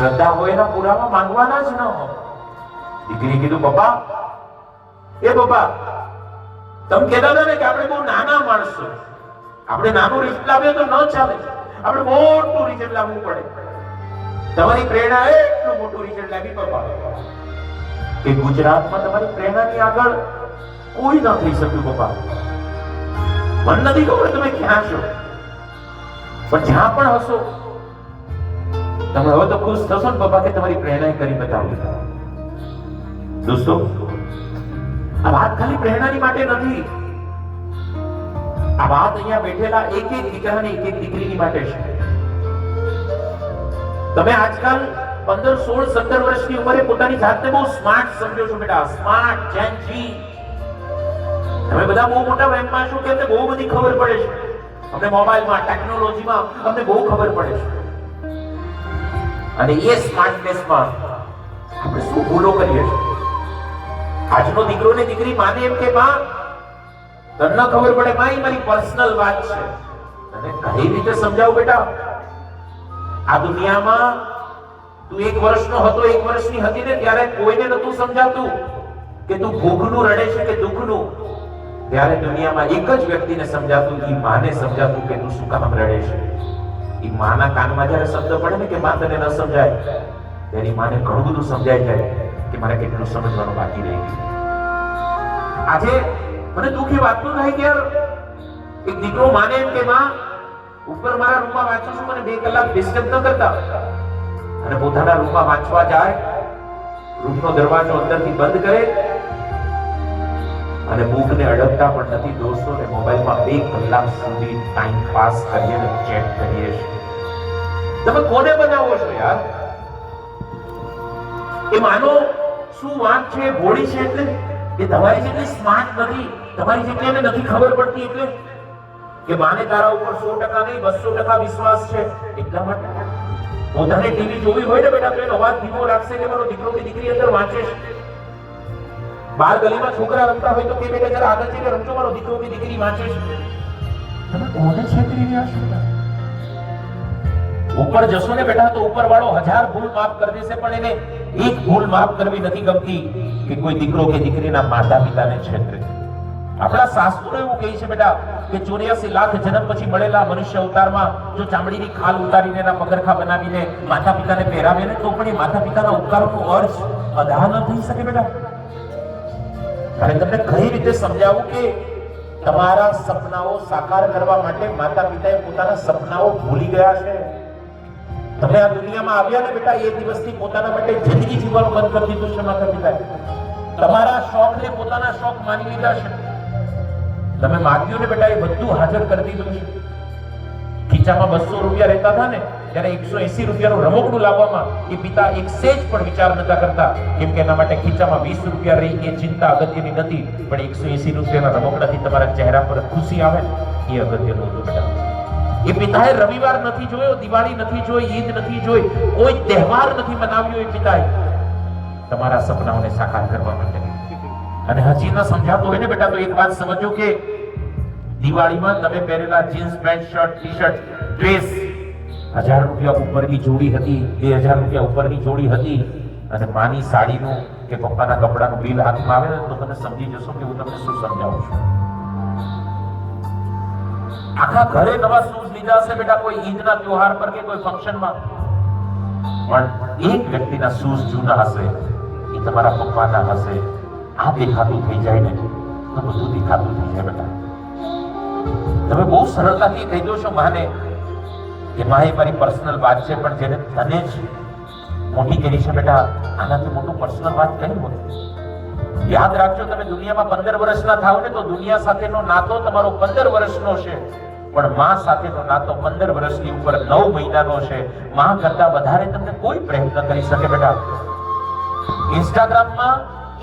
શ્રદ્ધા હોય એના પુરાવા માંગવાના જ ન હોય. દીકરી કીધું, પપ્પા, એ પપ્પા, તમે કહેતા હતા ને કે આપણે બહુ નાના માણસો. આપણે નાનું રિઝલ્ટ લાવીએ તો ન ચાલે. આપણે મોટું રિઝલ્ટ લાવવું પડે. તમારી પ્રેરણા એટલું મોટું રિઝલ્ટ લાવી પપ્પા. કે ગુજરાતમાં તમારી પ્રેરણાની આગળ કોઈ ન થઈ શક્યું, પપ્પા. મને નથી ખબર તમે ક્યાં છો. પણ જ્યાં પણ હશો તમે હવે તો ખુશ થશો ને પપ્પા કે તમારી પ્રેરણા કરી બતાવી દોસ્તો, આ વાત ખાલી પ્રેરણાની માટે નથી. આ વાત અહીંયા બેઠેલા એક એક દીકરાની એક એક દીકરીની માટે છે. તમે આજકાલ પંદર, સોળ, સત્તર વર્ષની ઉંમરે પોતાની જાતને બહુ સ્માર્ટ સમજો છો બેટા. સ્માર્ટ જેન જી તમે બધા બહુ મોટા વહેમમાં છો કે બહુ બધી ખબર પડે છે. અમને મોબાઈલમાં ટેકનોલોજીમાં અમને બહુ ખબર પડે છે. અને એ સ્માર્ટનેસમાં આપણે શું ભૂલો કરીએ છીએ? આજનો દીકરો ને દીકરી માને એમ કે માં તને ખબર પડે માં મારી પર્સનલ વાત છે. અને કઈ રીતે સમજાવું બેટા? આ દુનિયામાં તું એક વર્ષનો હતો, એક વર્ષની હતી ને, ત્યારે કોઈને નતું સમજાતું કે તું ભૂખનું રડે છે કે દુઃખનું. ત્યારે દુનિયામાં એક જ વ્યક્તિને સમજાતું કે માને સમજાતું કે તું શું કામ રડે છે. ઈ માના કાનમાં જ્યારે શબ્દ પડે ને કે માં તને ન સમજાય ત્યારે માને ઘણું બધું સમજાઈ જાય કે મારે કેટલું સમજવાનું બાકી રહી ગયું. આજે મને દુઃખ એ વાતનું થાય કે યાર, એક દીકરો માને એમ કે, માં, ઉપર મારા રૂમમાં વાંચું છું મને બે કલાક ડિસ્ટર્બ ન કરતા. અને પોતાના રૂમમાં વાંચવા જાય, રૂમનો દરવાજો અંદરથી બંધ કરે અને બુકને અડકતા પણ નથી. દોસ્તો, ને મોબાઈલમાં બે કલાક સુધી ટાઈમ પાસ કરીએ ને ચેટ કરીએ છીએ. તમે કોને બનાવો છો યાર? એ માનો, શું વાત છે? ભોળી છે એટલે? એ તમારી જેટલી સ્માર્ટ નથી, તમારી જેટલી એને નથી ખબર પડતી એટલે? કે માને તારા ઉપર સો ટકા નહીં, બસો ટકા વિશ્વાસ છે? એટલા માટે પોતાને ટીવી જોવી હોય ને બેટા, તો એનો અવાજ ધીમો રાખશે કે મારો દીકરો કે દીકરી અંદર વાંચે છે. બાર ગલીમાં છોકરા રમતા હોય તો કે બેટા જરા આગળ જઈને રમજો મારો દીકરો કે દીકરી વાંચે છે. તમે કોને છેતરી રહ્યા છો? ઉપર જશો ને બેટા તો ઉપર વાળો હજાર ભૂલ માફ કરી દેશે, પણ એને એક ભૂલ માફ કરવી નથી ગમતી કે કોઈ દીકરો કે દીકરીના માતા પિતાને છેતરે. આપણા શાસ્ત્રો એવું કહે છે બેટા કે ચોર્યાસી લાખ જન્મ પછી મળેલા મનુષ્ય અવતારમાં જો ચામડીની ખાલ ઉતારીને એના પગરખા બનાવીને માતા પિતાને પહેરાવે ને, તો પણ એ માતા પિતાના ઉપકારોનો અર્થ અદા ન થઈ શકે બેટા. અને તમને કઈ રીતે સમજાવું કે તમારા સપનાઓ સાકાર કરવા માટે માતા પિતાએ પોતાના સપનાઓ ભૂલી ગયા છે? તમે આ દુનિયામાં આવ્યા ને બેટા, એ દિવસથી પોતાના માટે જિંદગી જીવવાનું બંધ કરી દીધું છે માતા પિતાએ તમારા શોખને પોતાના શોખ માની લીધા છે. તમે માગ્યું ને બેટા, એ બધું હાજર કરી દીધું છે. ખીચામાં બસો રૂપિયા રહેતા હતા ને ત્યારે એકસો એસી રૂપિયાનું રમકડું લાવવામાં એ પિતા એક સેજ પણ વિચાર નતા કરતા. કેમ કે એના માટે ખીચામાં વીસ રૂપિયા રહી એ ચિંતા અગત્યની નથી પણ એકસો એસી રૂપિયાના રમકડાથી તમારા ચહેરા પર ખુશી આવે, એ અગત્યનું હતું બેટા. એ પિતાએ રવિવાર નથી જોયો, દિવાળી નથી જોઈ, ઈદ નથી જોઈ, કોઈ તહેવાર નથી મનાવ્યો એ પિતાએ. તમારા સપનાઓને સાકાર કરવા માટે. અને હજી ન સમજાતું હોય ને બેટા, તો એક વાત સમજો કે દિવાળીમાં તમે પહેરેલા jeans, pant, shirt T shirt dress હજાર રૂપિયા ઉપરની જોડી હતી, બે હજાર રૂપિયા ઉપરની જોડી હતી અને માની સાડીનું કે પપ્પાના કપડાનું બિલ હાથમાં આવે તો તમે સમજી જશો કે હું તમને શું સમજાવું છું. આખા ઘરે નવા શૂઝ લીધા હશે બેટા, કોઈ ઈદના ત્યોહાર પર કે કોઈ ફંક્શનમાં. પણ એક વ્યક્તિના શૂઝ જૂના હશે, એ તમારા પપ્પાના હશે. આ દેખાતું થઈ જાય ને, તો બધું દેખાતું થઈ જાય બેટા. તમે બહુ સરળતાથી કહી દો છો માને કે માં એ મારી પર્સનલ વાત છે, પણ જેને તને જ મોટી કરી છે, બેટા, આનાથી મોટું પર્સનલ વાત કઈ હોય? યાદ રાખજો, તમે દુનિયામાં પંદર વર્ષના થાવ ને તો દુનિયા સાથેનો નાતો તમારો પંદર વર્ષનો છે. પણ માં સાથેનો નાતો પંદર વર્ષની ઉપર નવ મહિનાનો છે. માં કરતા વધારે તમને કોઈ પ્રેમ ન કરી શકે, બેટા. ઇન્સ્ટાગ્રામમાં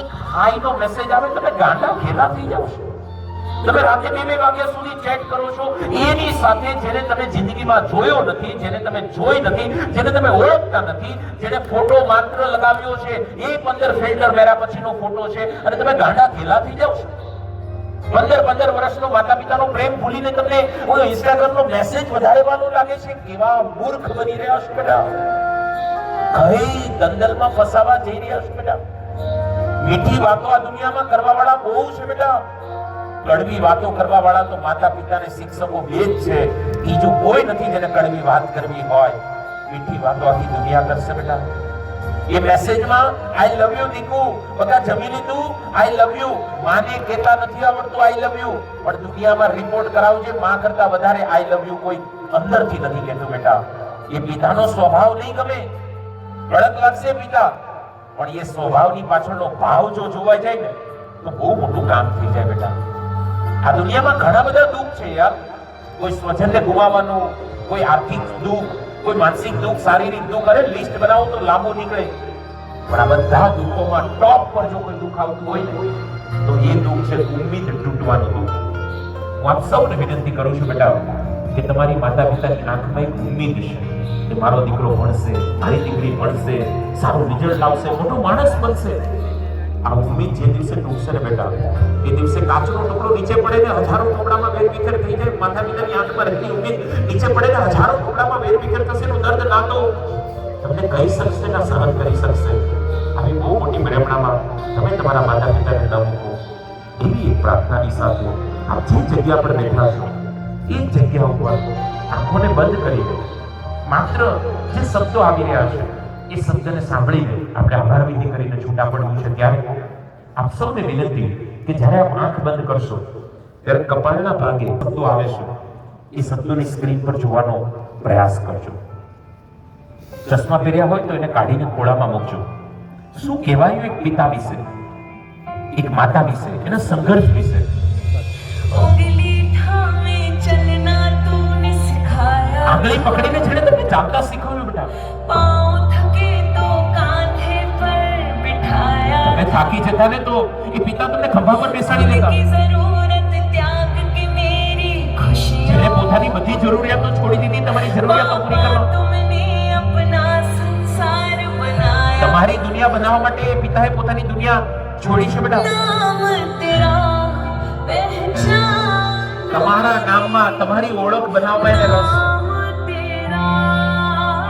એક હાઈ નો મેસેજ આવે, તમે ગાંડા ઘેલા થઈ જાવ છો. તમે રાતે બે બે વાગ્યા સુધી ચેટ કરો છો. એની સાથે જેને તમે જિંદગીમાં જોયો નથી, જેને તમે જોઈ નથી, જેને તમે ઓળખતા નથી, જેને ફોટો માત્ર લગાવ્યો છે, એ પંદર ફિલ્ટર મેરા પછીનો ફોટો છે. અને તમે ગાંડા ઘેલા થઈ જાવ છો. પંદર પંદર વર્ષનો માતા પિતાનો પ્રેમ ભૂલીને તમને ઓલો ઇન્સ્ટાગ્રામ નો મેસેજ વધારે વાનો લાગે છે, કેવા મૂર્ખ બની રહ્યા છો બેટા કઈ દંદલમાં ફસાવા જઈ રહ્યા છો બેટા મીઠી વાતો આ દુનિયામાં કરવા વાળા બહુ છે બેટા કડવી વાતો કરવા વાળા તો માતા પિતા ને શિક્ષકો બે જ છે. બીજું કોઈ નથી જેને કડવી વાત કરવી હોય, મીઠી વાતો આખી દુનિયા કરશે બેટા. એ મેસેજમાં આઈ લવ યુ દીકુ. બધા જમી લીધું? આઈ લવ યુ માને કહેતા નથી આવડતું આઈ લવ યુ પણ દુનિયામાં રિપોર્ટ કરાવજે, માં કરતા વધારે આઈ લવ યુ કોઈ અંદરથી નથી કહેતું બેટા. એ પિતાનો સ્વભાવ નહીં ગમે. કડક લાગશે પિતા. પણ એ સ્વભાવની પાછળનો ભાવ જો જોવા જાય ને, તો બહુ મોટું કામ થઈ જાય બેટા. આ દુનિયામાં ઘણા બધા દુઃખ છે યાર. કોઈ સ્વજનને ગુમાવવાનું, કોઈ આર્થિક દુઃખ, કોઈ માનસિક દુઃખ, શારીરિક દુઃખ, અરે લિસ્ટ બનાવો તો લાંબો નીકળે. પણ આ બધા દુઃખોમાં ટોપ પર જો કોઈ દુઃખ આવતું હોય ને, તો એ દુઃખ છે ઉમ્મીદ તૂટવાનું દુઃખ. હું આપ સૌને વિનંતી કરું છું બેટા, કે તમારી માતા પિતાની આંખમાં એક ઉમ્મીદ છે કે મારો દીકરો ભણશે, મારી દીકરી ભણશે, સારું રિઝલ્ટ લાવશે, મોટો માણસ બનશે. આ ઉમ્મીદ જે દિવસે તૂટશે ને બેટા એ દિવસે કાચનો ટુકડો નીચે પડે ને હજારો ટુકડામાં વેરવિખેર થઈ જાય માતા પિતાની આંખમાં રહેલી ઉમ્મીદ નીચે પડે ને હજારો ટુકડામાં વેરવિખેર થશે એનું દર્દ ના તો તમને કહી શકશે ના સહન કરી શકશે આવી બહુ મોટી વિડંબણામાં તમે તમારા માતા પિતાને ન મૂકો એવી એક પ્રાર્થનાની સાથે આપ જે જગ્યા પર બેઠા છો એ જ જગ્યા ઉપર આંખોને બંધ કરીને માત્ર જે શબ્દો આવી રહ્યા છે એ શબ્દને સાંભળીને આપણે આભાર વિધિ કરીને છૂટા પડવું છે. ત્યારે આપ સૌને વિનંતી કે જ્યારે આપ આંખ બંધ કરશો ત્યારે કપાળના ભાગે શબ્દો આવે છે. એ શબ્દોની સ્ક્રીન પર જોવાનો પ્રયાસ કરજો. ચશ્મા પહેર્યા હોય તો એને કાઢીને ખોળામાં મૂકજો. શું કહેવાયું એક પિતા વિશે? એક માતા વિશે? એના સંઘર્ષ વિશે? આંગળી પકડીને છેડે તમે ચાલતા શીખવ્યું બેટા. થાકી જતા ને તો એ પિતા તમને ખંભા પર બેસાડી લેતા જેને પોતાની બધી જરૂરિયાતો છોડી દીધી તમારી જરૂરિયાતો પૂરી કરવા. તમારી દુનિયા બનાવવા માટે પિતાએ પોતાની દુનિયા છોડી છે બેટા. તમારા નામમાં તમારી ઓળખ બનાવવા માટે રસ.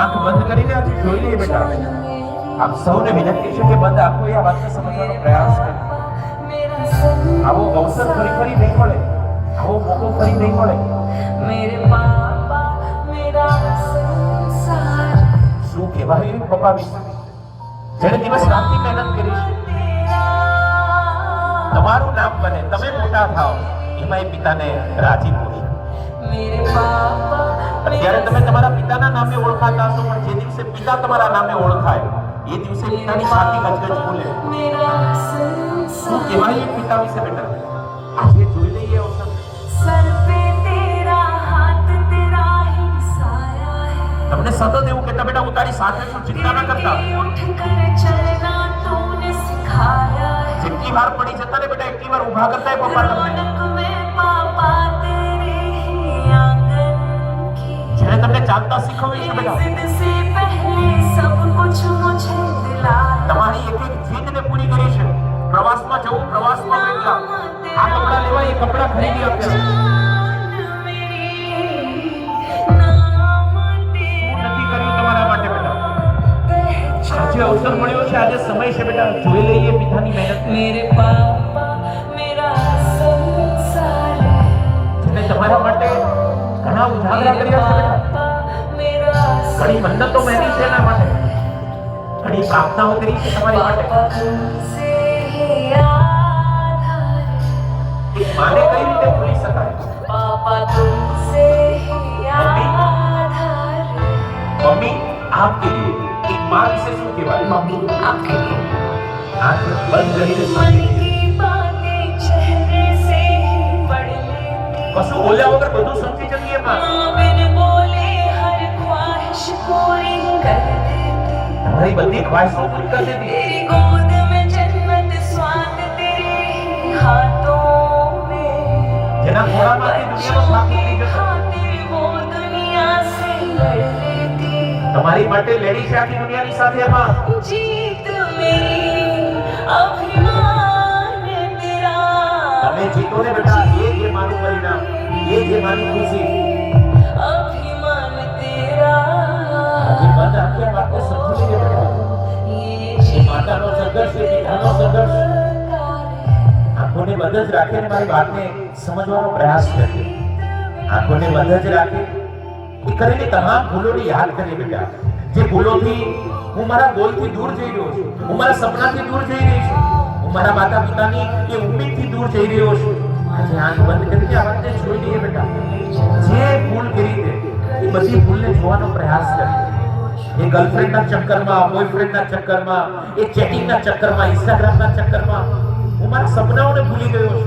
આંખ બંધ કરીને આજે જોઈ લઈએ બેટા. આપ સૌને વિનંતી છે કે બધા કોઈ આ વાતને સમજવાનો પ્રયાસ કરે. આવો અવસર ફરી ફરી નહીં મળે. આવો મોકો ફરી નહીં મળે. શું કહેવાય? પપ્પા વિશે. જેને દિવસ રાતની મહેનત કરી છે તમારું નામ બને તમે મોટા થાઓ એમાં એ પિતાને રાજી પૂરી જ્યારે તમે તમારા પિતાના નામે ઓળખાતા હશો પણ જે દિવસે પિતા તમારા નામે ઓળખાય ये दिवस कितना नहीं शांति का जगत बोले वो केवल ये पिता भी से बेटर आज ये जो ही है उसका सर पे तेरा हाथ तेरा ही साया है तुमने सदा देव कहता, बेटा, उतारी साथ में, तू चिंता ना करता। उठ कर चलना तूने सिखाया है जितनी बार पड़ी जाता रे बेटा एक बार उभा करता है पापा तुमने। चालता सीखो बेटा। તમારી એક એક જીતને પૂરી કરી છે. પ્રવાસમાં જવું પ્રવાસમાં પહેલા આ કપડા લેવા એ કપડા ખરીદી આપ્યા આજે અવસર મળ્યો છે આજે સમય છે બેટા. જોઈ લઈએ પિતાની મહેનત. મેરે પાપા મેરા તમારા માટે ઘણા ઉજાગરા કર્યા છે ઘણી મહેનતો મેરી છે એના માટે. ઘણી પ્રાર્થનાઓ કરી છે તમારી માટે पापा तुमसे ही आधार है એક માને કઈ રીતે ભૂલી શકાય पापा तुमसे ही आधार है મમ્મી આપકે લીએ એક માં વિશે શું કહેવાય मम्मी आपके लिए આંખ બંધ કરીને मन સાંભળી की बातें चेहरे से ही पढ़ लेती કશું બોલ્યા વગર બધું સમજી જતી એમાં माँ बिन बोले हर ख्वाहिश पूरी कर देती તમારી બધી ખ્વાહિશો પૂરી કરી દેતી तेरी गोद में जन्नत स्वाद तेरे ही हाथों में જેના ખોળામાંથી દુનિયાનો થાક ઉતરી જતો खातिर वो दुनिया से लड़ लेती તમારી માટે લેડી છે આખી દુનિયાની સાથે એમાં जीत मेरी अभिमान तेरा તમે જીતો ને બેટા એ જે મારું પરિણામ એ જે મારી ખુશી જીવન સંઘર્ષ, એ પિતાનો સંઘર્ષ. આંખોને બંધ જ રાખે મારી વાતને સમજવાનો પ્રયાસ કરે આંખોને બંધ જ રાખી કરીને તમામ ભૂલોને યાદ કરી બેટા. જે ભૂલોથી હું મારા ગોલથી દૂર જઈ રહ્યો છું, હું મારા સપનાથી દૂર જઈ રહી છું, હું મારા માતા પિતાની એ ઉમેદથી દૂર જઈ રહ્યો છું. આજે આંખ બંધ કરીને વાતને જોઈ દઈએ બેટા. જે ભૂલ કરી છે એ બધી ભૂલને જોવાનો પ્રયાસ કરે એ ગર્લફ્રેન્ડના ચક્કરમાં બોયફ્રેન્ડના ચક્કરમાં, એ ચેટિંગના ચક્કરમાં ઇન્સ્ટાગ્રામના ચક્કરમાં, હું મારા સપનાઓને ભૂલી ગયો છું.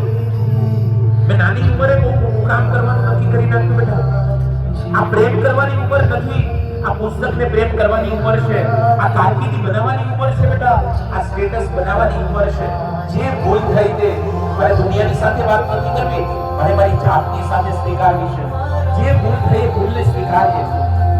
મેં નાની ઉંમરે બહુ મોટું કામ કરવાનું નક્કી કરી નાખ્યું બેટા. આ પ્રેમ કરવાની ઉંમર નથી, આ પુસ્તકને પ્રેમ કરવાની ઉંમર છે, આ કારકિર્દી બનાવવાની ઉંમર છે બેટા, આ સ્ટેટસ બનાવવાની ઉંમર છે. જે ભૂલ થઈ તે મારે દુનિયાની સાથે વાત નથી કરવી, મારે મારી જાતની સાથે સ્વીકારવી છે. જે ભૂલ થઈ ભૂલને સ્વીકારીએ.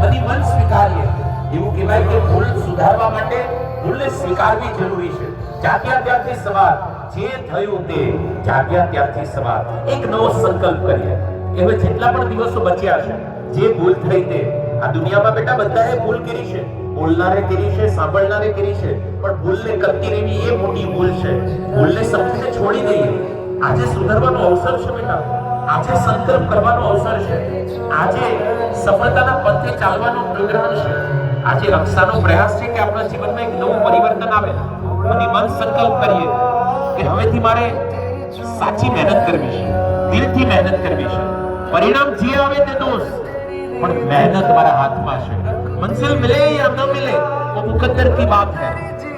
બધી મન સ્વીકારીએ. એવું કહેવાય કે ભૂલ સુધારવા માટે ભૂલને સ્વીકારવી જરૂરી છે. જાગ્યા ત્યારથી સવાર, જે થયું તે જાગ્યા ત્યારથી સવાર. એક નવો સંકલ્પ કરીએ. હવે જેટલા પણ દિવસો બચ્યા છે, જે ભૂલ થઈ તે, આ દુનિયામાં બેટા બધાએ ભૂલ કરી છે. બોલનારે કરી છે, સાંભળનારે કરી છે, પણ ભૂલને કરતી રહેવી એ મોટી ભૂલ છે. ભૂલને સમજીને છોડી દઈએ. આજે સુધરવાનો અવસર છે બેટા. આજે સંકલ્પ કરવાનો અવસર છે. આજે સફળતાના પંથે ચાલવાનો પ્રોગ્રામ છે. આજે રક્ષાનો પ્રયાસ છે કે આપણા જીવનમાં એક નવું પરિવર્તન આવે અને મન સંકલ્પ કરીએ કે હવેથી મારે સાચી મહેનત કરવી છે દિલથી મહેનત કરવી છે પરિણામ જે આવે તે દોષ પણ મહેનત મારા હાથમાં છે मंजिल मिले या न मिले वो मुकद्दर की बात है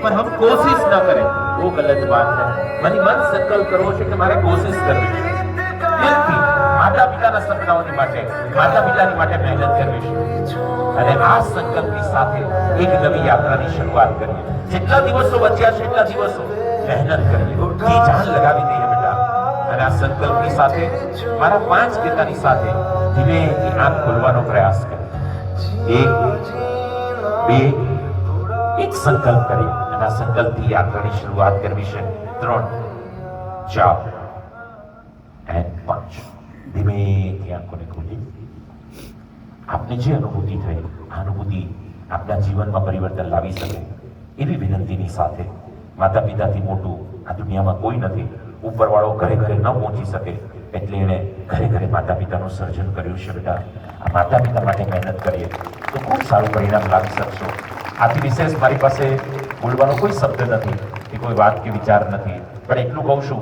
पर हम कोशिश न करें वो गलत बात है મારી મન સંકલ્પ કરવો છે કે મારે કોશિશ કરવી છે દિલથી માતા પિતાના સપનાઓની માટે, માતા પિતાની માટે મહેનત કરવી અને આ સંકલ્પની સાથે એક નવી યાત્રાની શરૂઆત કરીએ. જેટલા દિવસો બચ્યા છે, એટલા દિવસો મહેનત કરીએ. જાન લગાવી દઈએ બેટા. અને આ સંકલ્પની સાથે, મારા પાંચ પિતાની સાથે ધીમે આંખ ખોલવાનો પ્રયાસ કરીએ. એક, બે, એક સંકલ્પ કરી અને આ સંકલ્પથી યાત્રાની શરૂઆત કરવી છે. ત્રણ, ચાર એન્ડ ધીમેથી આંખોને ખોલી? આપને જે અનુભૂતિ થઈ, આ અનુભૂતિ આપના જીવનમાં પરિવર્તન લાવી શકે એવી વિનંતીની સાથે માતા પિતાથી મોટું આ દુનિયામાં કોઈ નથી. ઉપરવાળો ઘરે ઘરે ન પહોંચી શકે એટલે એણે ઘરે ઘરે માતા પિતાનું સર્જન કર્યું છે બેટા. આ માતા પિતા માટે મહેનત કરીએ તો ખૂબ સારું પરિણામ લાવી શકશો. આથી વિશેષ મારી પાસે બોલવાનો કોઈ શબ્દ નથી કે કોઈ વાત કે વિચાર નથી. પણ એટલું કહું છું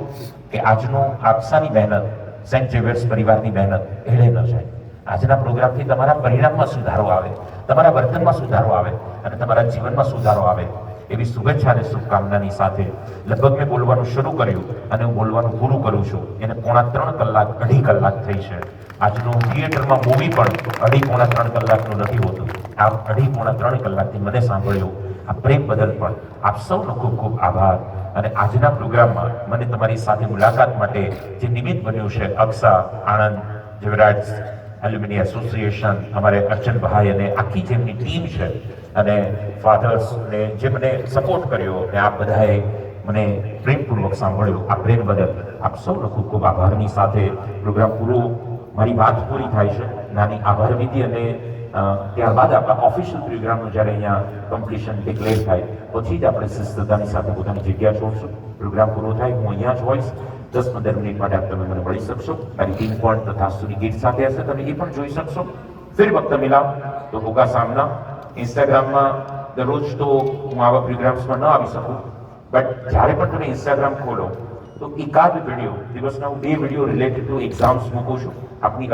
કે આજનું આપસાની મહેનત સેન્ટ ઝેવિયર્સ પરિવારની મહેનત એળે ન જાય. આજના પ્રોગ્રામથી તમારા પરિણામમાં સુધારો આવે, તમારા વર્તનમાં સુધારો આવે અને તમારા જીવનમાં સુધારો આવે. એવી શુભેચ્છા અને શુભકામનાની સાથે લગભગ મેં બોલવાનું શરૂ કર્યું અને હું બોલવાનું પૂરું કરું છું. એને પોણા ત્રણ કલાક, અઢી કલાક થઈ છે. આજનું થિયેટરમાં મૂવી પણ અઢી પોણા ત્રણ કલાકનું નથી હોતું. આ અઢી પોણા ત્રણ કલાકથી મને સાંભળ્યું આ પ્રેમ બદલ પણ આપ સૌનો ખૂબ ખૂબ આભાર. અને આજના પ્રોગ્રામમાં મને તમારી સાથે મુલાકાત માટે જે નિમિત્ત બન્યું છે અક્ષા આણંદ જીવરાજ એલ્યુમિની એસોસિએશન, અમારે અર્ચનભાઈ અને આખી જેમની ટીમ છે, અને ફાધર્સ ને જે મને સપોર્ટ કર્યો ને આપ બધાએ મને પ્રેમપૂર્વક સાંભળ્યું, આ પ્રેમ બદલ આપ સૌનો ખૂબ ખૂબ આભારની સાથે પ્રોગ્રામ પૂરો, મારી વાત પૂરી થાય છે. નાની આભાર વિધિ અને ત્યારબાદ આપણા ઓફિશિયલ પ્રોગ્રામનું જ્યારે અહીંયા કમ્પ્લીશન ડિક્લેર થાય, પછી જ આપણે શિસ્તતાની સાથે પોતાની જગ્યા છોડશું. પ્રોગ્રામ પૂરો થાય, હું અહીંયા જ હોઈશ. દસ પંદર મિનિટ માટે તમે મને મળી શકશો. મારી ટીમ પણ તથા સુની ગીત સાથે હશે, તમે એ પણ જોઈ શકશો. ફિર વખત મિલાવ તો હોગા સામના. ઇન્સ્ટાગ્રામમાં દરરોજ તો હું આવા પ્રોગ્રામ્સમાં ન આવી શકું. બટ જ્યારે પણ તમે ઇન્સ્ટાગ્રામ ખોલો, તો એકાદ વીડિયો દિવસના હું બે વીડિયો રિલેટેડ ટુ એક્ઝામ્સ મૂકું છું. આપની